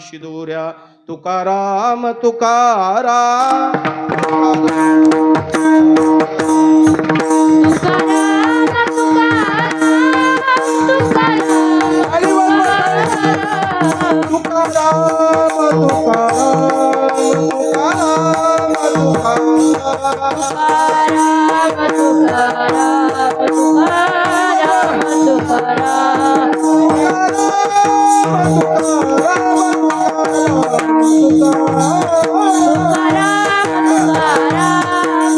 शिदोऱ्या Tukaram Tukaram Tukaram Tukaram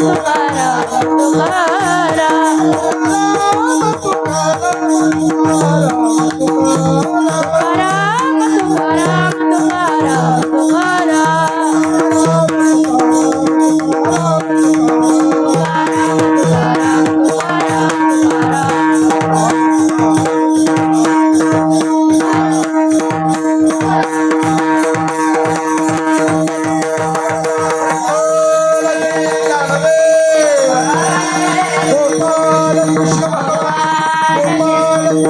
Sahara, Sahara, Sahara. Shiv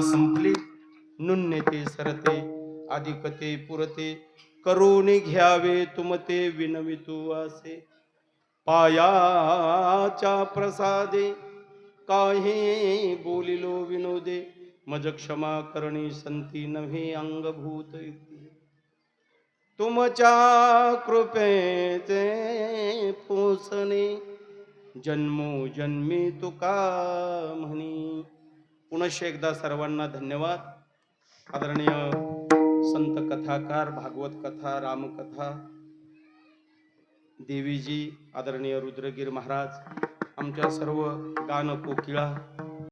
संपली. नुन्यते सरते. अधिकते पुरते करून घ्यावे तुमते विनवितू असे. पायाच्या प्रसादे काहे बोलिलो विनोदे मज क्षमा करणी संती नव्हे अंगभूत युक्ती तुमच्या कृपेचे पोसणे जन्मोजन्मी तुका म्हणी. पुनश्च एकदा सर्वांना धन्यवाद. आदरणीय संत कथाकार भागवत कथा रामकथा देवीजी आदरणीय रुद्रगीर महाराज आमच्या सर्व गान कोकिळा